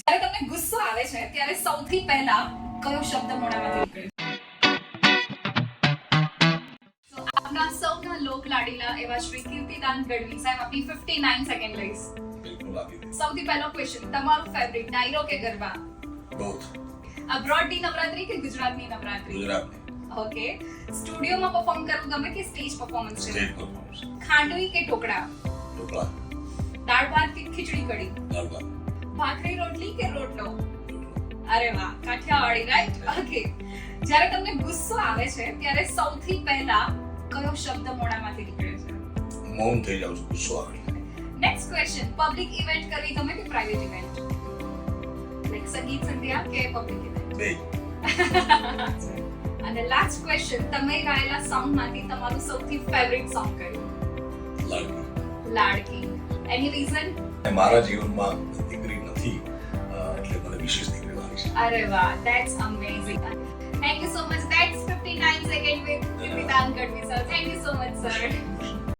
જ્યારે તમને ગુસ્સો આવે છે ત્યારે સૌથી પહેલા કયો શબ્દ મોઢામાંથી નીકળે? So, આપના સૌના લોક લાડીલા એવા શ્રી કીર્તિદાન ગઢવી સાહેબ આપની 59 સેકન્ડ લઈશ સૌથી પહેલો ક્વેશ્ચન તમારું ફેવરિટ ડાયરો કે ગરબા? બોથ અબ્રોડની નવરાત્રી કે ગુજરાતની નવરાત્રી? ગુજરાતની. ઓકે સ્ટુડિયોમાં પરફોર્મ કરવું ગમે કે સ્ટેજ પરફોર્મન્સ છે? ખાંડવી કે ઢોકળા? ઢોકળા. દાળ ભાત કે ખીચડી કઢી? દાળભાત ભાખરી રોટલી કે રોટલો? અરે વાહ કાઠિયાવાડી રાઈટ ઓકે જ્યારે તમને ગુસ્સો આવે છે ત્યારે સૌથી પહેલા કયો શબ્દ મોઢામાંથી નીકળે છે? મૌન થઈ જાઉં છું ગુસ્સો આવે. નેક્સ્ટ ક્વેશ્ચન પબ્લિક ઇવેન્ટ કરવી ગમે કે પ્રાઇવેટ ઇવેન્ટ લાઈક સંગીત સંધ્યા કે પબ્લિક ઇવેન્ટ બે. અને લાસ્ટ ક્વેશ્ચન તમે ગાયેલા સોંગમાંથી તમારું સૌથી ફેવરિટ સોંગ કયું? લાડકી. લાડકી. એની રીઝન મારા જીવનમાં દીકરી દીકરી લાગી છે અરે વાહ that's amazing thank you so much that's 59 second with Kritan Gadvi sir. Thank you so much, sir.